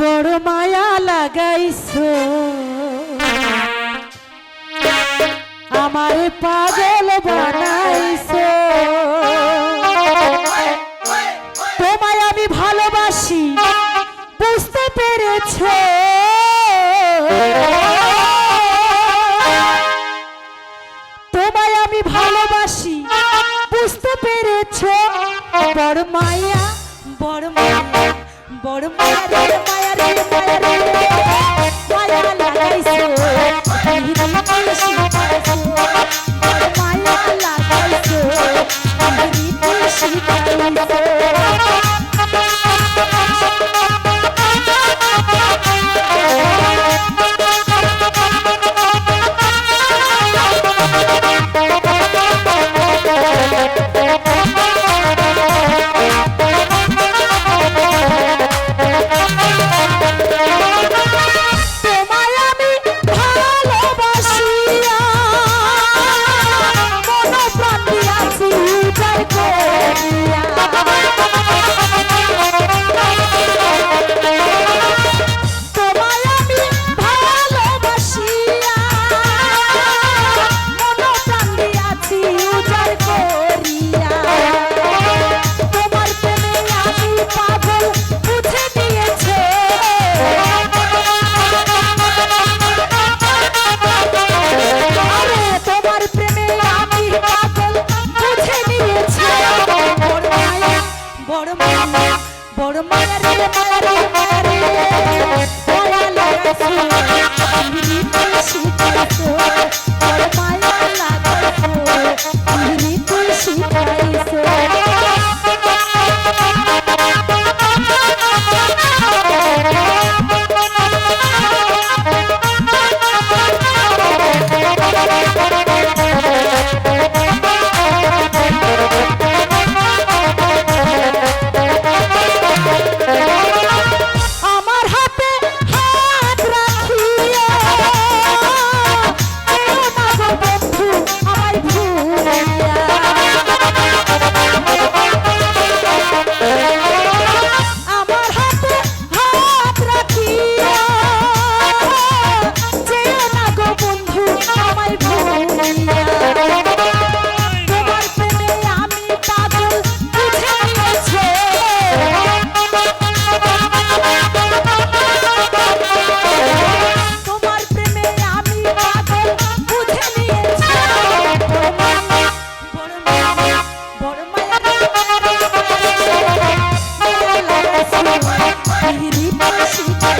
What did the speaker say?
বড় মায়া লাগাইছো। আমার পাগল বানাইছো। তোমায় আমি ভালোবাসি, বুঝতে পেরেছ? তোমায় আমি ভালোবাসি, বুঝতে পেরেছ? বড় মায়া বড় মায়া বড় মায়া রে মায়া রে মায়া রে মায়া লাগাইছো I'm